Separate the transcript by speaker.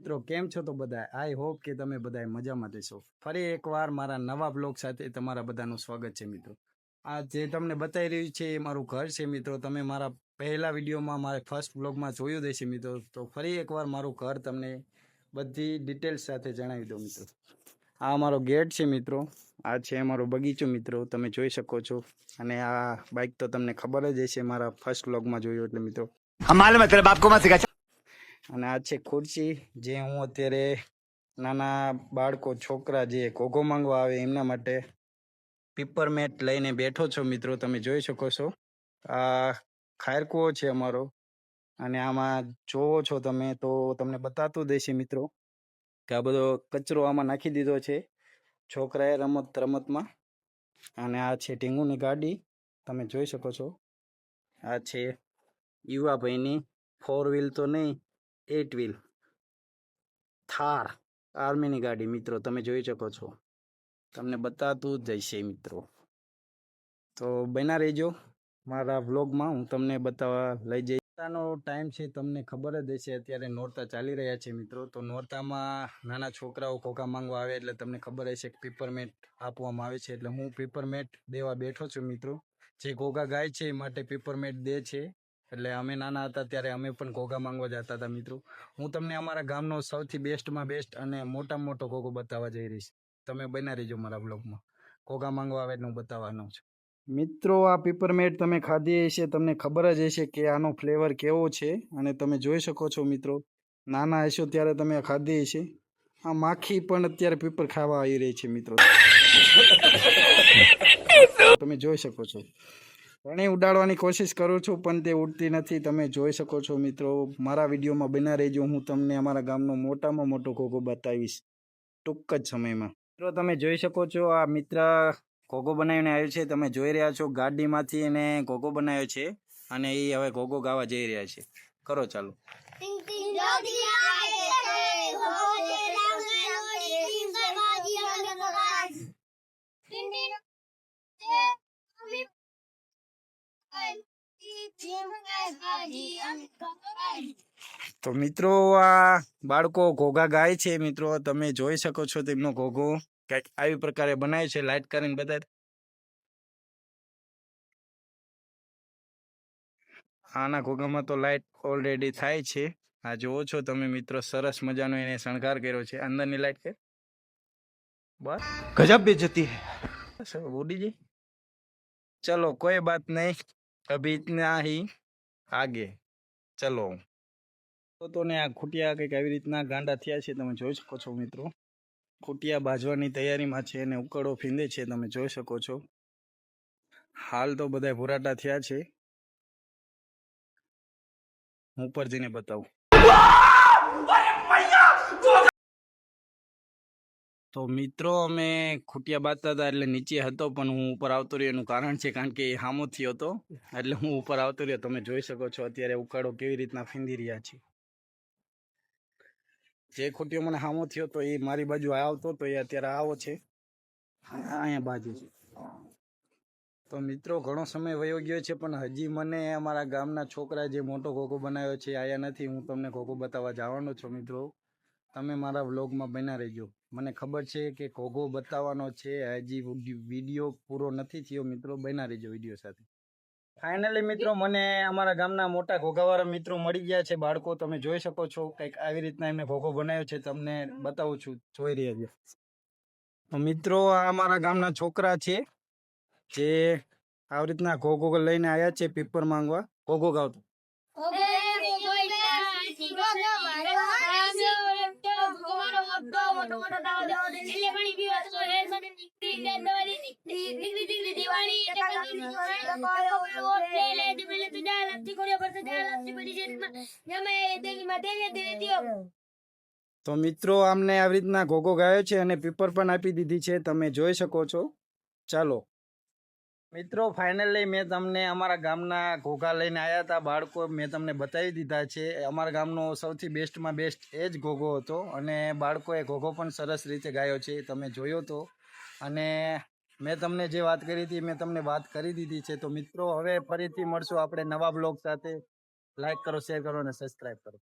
Speaker 1: મિત્રો, કેમ છો તો બધા આઈ હોપ કે તમે બધા મજામાં જશો ફરી એકવાર મારા નવા બ્લોગ સાથે તમારા બધાનું સ્વાગત છે, મિત્રો. આ જે તમને બતાવી રહ્યું છે એ મારું ઘર છે, મિત્રો. તમે મારા પહેલા વિડીયોમાં મારે ફર્સ્ટ બ્લોગમાં જોયું દેશે મિત્રો. તો ફરી એકવાર મારું ઘર તમને બધી ડિટેલ્સ સાથે જણાવી દો મિત્રો. આ અમારો ગેટ છે, મિત્રો. આ છે અમારો બગીચો, મિત્રો. તમે જોઈ શકો છો. અને આ બાઇક તો તમને ખબર જ હશે, મારા ફર્સ્ટ બ્લોગમાં જોયું એટલે, મિત્રો.
Speaker 2: હમારે મતલબ આપકો માં
Speaker 1: અને આ છે ખુરશી, જે હું અત્યારે નાના બાળકો, છોકરા જે ઘોઘો માંગવા આવે એમના માટે પીપર મેટ લઈને બેઠો છો મિત્રો, તમે જોઈ શકો છો. આ ખાયરકુઓ છે અમારો. અને આમાં જોવો છો તમે તો તમને બતાતું દેશે મિત્રો કે આ બધો કચરો આમાં નાખી દીધો છે છોકરાએ રમત રમતમાં. અને આ છે ઢીંગુની ગાડી, તમે જોઈ શકો છો. આ છે યુવાભાઈની ફોર વ્હીલ તો નહીં એટ વ્હીલ થાર, આર્મીની ગાડી, મિત્રો, તમે જોઈ શકો છો. તમને બતાતું જ જશે મિત્રો. તો બના રહેજો મારા વ્લોગમાં. હું તમને બતાવવા લઈ જઈશ. નોરતાનો ટાઈમ છે, તમને ખબર જ હશે, અત્યારે નોરતા ચાલી રહ્યા છે, મિત્રો. તો નોરતામાં નાના છોકરાઓ ખોખા માંગવા આવે એટલે તમને ખબર હશે કે પેપરમેટ આપવામાં આવે છે. એટલે હું પેપરમેટ દેવા બેઠો છું, મિત્રો. જે ઘોઘા ગાય છે, એ માટે પેપરમેટ દે છે. એટલે અમે નાના હતા ત્યારે અમે પણ ઘોઘા માંગવા જતા હતા, મિત્રો. હું તમને અમારા ગામનો સૌથી બેસ્ટમાં બેસ્ટ અને મોટામાં મોટો ઘોઘો બતાવવા જઈ રહીશ. તમે બના રહીજો મારા બ્લોગમાં ઘોઘા માંગવા આવે હું બતાવવાનો છું. મિત્રો, આ પીપરમેટ તમે ખાધી હશે, તમને ખબર જ હશે કે આનો ફ્લેવર કેવો છે અને તમે જોઈ શકો છો, મિત્રો. નાના હશો ત્યારે તમે ખાધી હશે. આ માખી પણ અત્યારે પીપર ખાવા આવી રહી છે, મિત્રો. તમે જોઈ શકો છો. ઘણી ઉડાડવાની કોશિશ કરું છું, પણ તે ઉડતી નથી. તમે જોઈ શકો છો મિત્રો, મારા વિડીયોમાં બના રહેજો. હું તમને અમારા ગામનો મોટામાં મોટો ઘોઘો બતાવીશ ટૂંક જ સમયમાં. મિત્રો, તમે જોઈ શકો છો, આ મિત્ર ઘોઘો બનાવીને આવ્યો છે. તમે જોઈ રહ્યા છો, ગાડીમાંથી એને ઘોઘો બનાવ્યો છે અને એ હવે ઘોઘો ગાવા જઈ રહ્યા છે. કરો ચાલો. તો મિત્રો આ બાળકો ઘોઘા ગાય છે મિત્રો. તમે જોઈ શકો છો તેમનો ઘોઘો કંઈક આવી પ્રકારે બનાવ્યો છે. લાઇટ કરીને બધા આના ઘોઘામાં તો લાઈટ ઓલરેડી થાય છે. આ જુઓ છો તમે મિત્રો સરસ મજાનો એને શણગાર કર્યો છે. અંદરની લાઈટ કે? બસ.
Speaker 2: ગજબ બે
Speaker 1: જતી હે ઉડી ચલો કોઈ બાત નહીં. ઇતના ही આગે ચલો તો તો ને આ ખૂટિયા કંઈક આવી રીતના ગાંડા થયા છે તમે જોઈ શકો છો મિત્રો ખૂટિયા બાજવાની તૈયારીમાં છે અને ઉકળો ફીંદે છે તમે જોઈ શકો છો હાલ તો બધા ભૂરાટા થયા છે હું ઉપર જઈને બતાવું તો મિત્રો, અમે ખૂટિયા બાંધતા હતા એટલે નીચે હતો, પણ હું ઉપર આવતો રહ્યો. એનું કારણ છે કારણ કે એ હામો થયો હતો. એટલે હું ઉપર આવતો રહ્યો. તમે જોઈ શકો છો અત્યારે ઉકાળો કેવી રીતના ફીંદી રહ્યા છે. જે ખૂટ્યો મને હામો થયો તો એ મારી બાજુ આવતો તો એ અત્યારે આવો છે. અહીંયા બાજુ છે. તો મિત્રો, ઘણો સમય વયો ગયો છે, પણ હજી મને અમારા ગામના છોકરા જે મોટો ઘોઘો બનાવ્યો છે, આયા નથી. હું તમને ઘોઘો બતાવવા જવાનો છું મિત્રો. તમે મારા વ્લોગમાં બના રહેજો. મને ખબર છે કે ઘોઘો બતાવવાનો છે. હજી વીડિયો પૂરો નથી થયો. મિત્રો બના રહેજો વીડિયો સાથે. ફાઇનલી મિત્રો, મને અમારા ગામના મોટા ઘોઘાવાળા મિત્રો મળી ગયા છે બાળકો. તમે જોઈ શકો છો કંઈક આવી રીતના એમને ઘોઘો બનાવ્યો છે. તમને બતાવું છું. જોઈ રહ્યા છે. તો મિત્રો, આ અમારા ગામના છોકરા છે, જે આવી રીતના ઘોઘો લઈને આવ્યા છે પેપર માંગવા. ઘોઘો ગાવતો. તો મિત્રો આમને આવી રીતના ઘોઘો ગાયો છે અને પેપર પણ આપી દીધી છે તમે જોઈ શકો છો ચાલો મિત્રો ફાઇનલી મેં તમને અમારા ગામના ઘોઘા લઈને આવ્યા હતા. બાળકો, મેં તમને બતાવી દીધા છે. અમારા ગામનો સૌથી બેસ્ટમાં બેસ્ટ એ જ ઘોઘો હતો અને બાળકોએ ઘોઘો પણ સરસ રીતે ગાયો છે. તમે જોયો તો. અને મેં તમને જે વાત કરી હતી મેં તમને વાત કરી દીધી છે. તો મિત્રો, હવે ફરીથી મળશું આપણે નવા બ્લોગ સાથે. લાઇક કરો શેર કરો અને સબસ્ક્રાઈબ કરો.